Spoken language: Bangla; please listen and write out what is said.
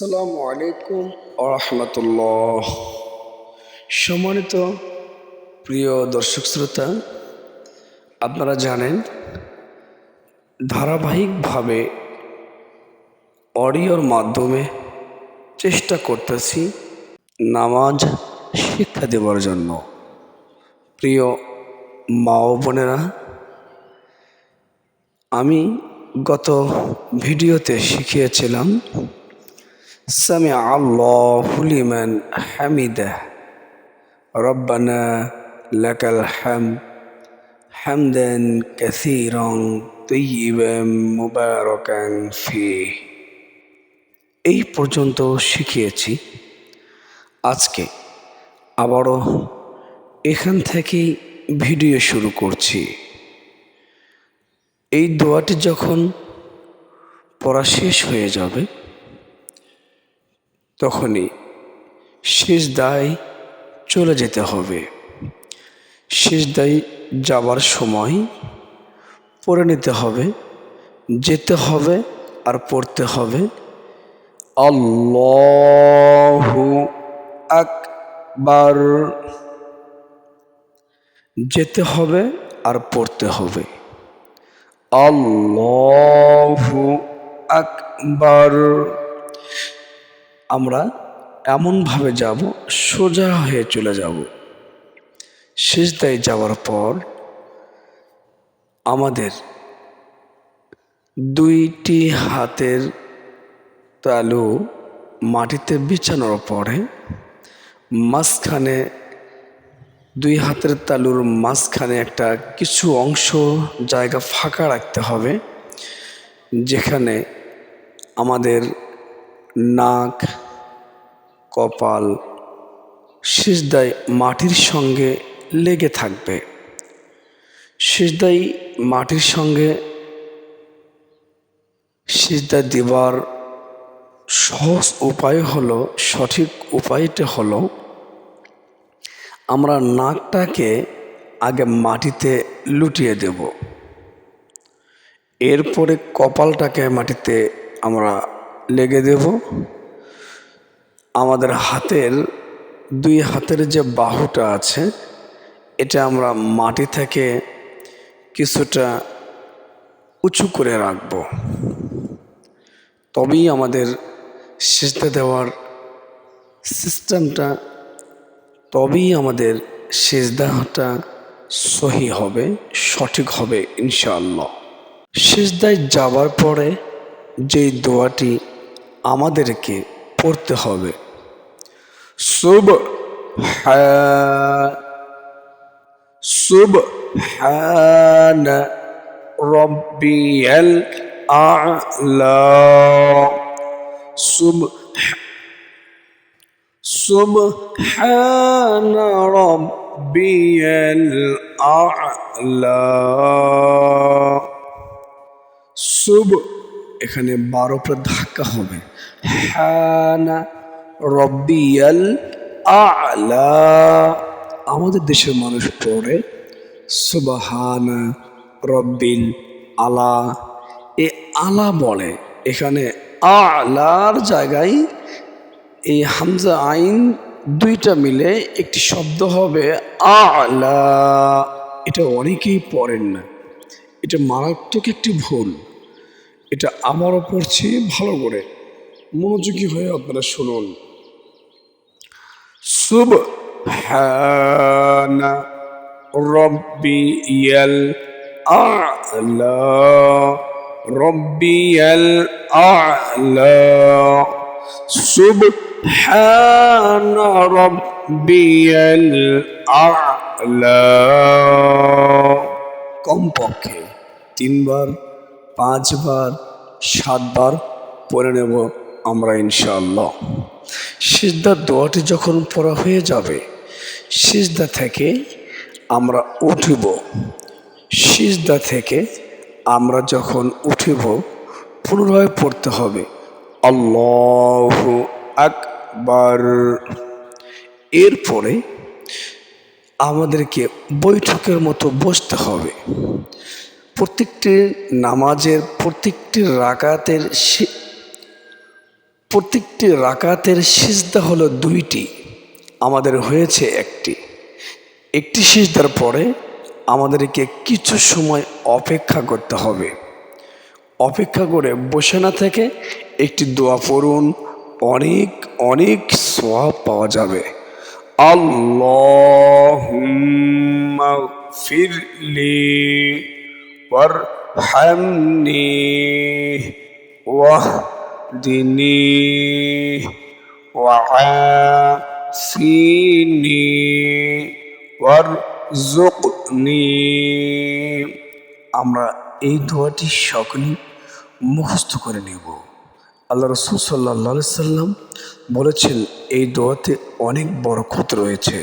আসসালামু আলাইকুম রহমতুল্লাহ। সম্মানিত প্রিয় দর্শক শ্রোতা, আপনারা জানেন, ধারাবাহিকভাবে অডিওর মাধ্যমে চেষ্টা করতেছি নামাজ শিক্ষা দেওয়ার জন্য। প্রিয় মা ও বোনেরা, আমি গত ভিডিওতে শিখিয়েছিলাম سمع الله لمن حمده ربنا لك الحمد حمدا كثيرا طيبا مباركا فيه এই পর্যন্ত শিখিয়েছি আজকে আবারও এখান থেকেই ভিডিও শুরু করছি এই দোয়াটি যখন পড়া শেষ হয়ে যাবে তখনই শেষ দায় চলে যেতে হবে। শেষ দায় যাবার সময় পড়ে নিতে হবে, যেতে হবে আর পড়তে হবে। আল্লাহু আকবার। যেতে হবে আর পড়তে হবে। আল্লাহু আকবার। আমরা এমনভাবে যাব, সোজা হয়ে চলে যাব। শেষদায় যাওয়ার পর আমাদের দুইটি হাতের তালু মাটিতে বিছানোর পরে মাঝখানে দুই হাতের তালুর মাঝখানে একটা কিছু অংশ জায়গা ফাঁকা রাখতে হবে, যেখানে আমাদের নাক কপাল সিজদায় মাটির সঙ্গে লেগে থাকবে। সিজদাই মাটির সঙ্গে সিজদা দেবার সহজ উপায় হলো, সঠিক উপায়টা হলো, আমরা নাকটাকে আগে মাটিতে লুটিয়ে দেব। এরপরে কপালটাকে মাটিতে আমরা লেগে দেব। আমাদের হাতের দুই হাতের যে বাহুটা আছে, এটা আমরা মাটি থেকে কিছুটা উঁচু করে রাখব। তবেই আমাদের সেচতে দেওয়ার সিস্টেমটা, তবেই আমাদের সেজদাটা সহি হবে, সঠিক হবে ইনশাআল্লাহ। সেজদায় যাবার পরে যেই দোয়াটি আমাদেরকে পড়তে হবে সুব সুব রব্বিয়াল আলা সুব سبحان ربي الأعلى সুব এখানে বারো পরে ধাক্কা হবে হানা রব্বিয়াল আলা। আমাদের দেশের মানুষ পড়ে, সুবাহানা রব্বিল আলা। এ আলা বলে, এখানে আলার জায়গায় এই হামজা আইন দুইটা মিলে একটি শব্দ হবে আলা। এটা অনেকেই পড়েন না। এটা মারাত্মক একটি ভুল। এটা আমারও পড়ছি ভালো করে মনোযোগী হয়ে আপনারা শুনুন। সুব হানা রব্বি ইয়াল আলা রব্বি ইয়াল আলা سبحان ربي الأعلى কমপক্ষে তিনবার পাঁচবার সাতবার পড়ে নেব আমরা ইনশাআল্লাহ সিজদার দোয়াটি যখন পড়া হয়ে যাবে, সিজদা থেকে আমরা উঠিব। সিজদা থেকে আমরা যখন উঠিব, পুনরায় পড়তে হবে, আল্লাহ আকবার। এরপরে আমাদেরকে বৈঠকের মতো বসতে হবে। প্রত্যেকটি নামাজের, প্রত্যেকটি রাকাতের প্রত্যেকটি রাকাতের সিজদা হলো দুইটি। আমাদের হয়েছে একটি। একটি সিজদার পরে আমাদেরকে কিছু সময় অপেক্ষা করতে হবে। অপেক্ষা করে বসে না থেকে একটি দোয়া পড়ুন, অনেক অনেক সওয়াব পাওয়া যাবে। ওয়ারহামনি ওয়াহদিনি ওয়াআফিনি ওয়ারজুকনি আমরা এই দোয়াটি সকলেই মুখস্থ করে নেব। আল্লাহ রসুল সাল্লাহ সাল্লাম বলেছেন, এই দোয়াতে অনেক বরকত রয়েছে।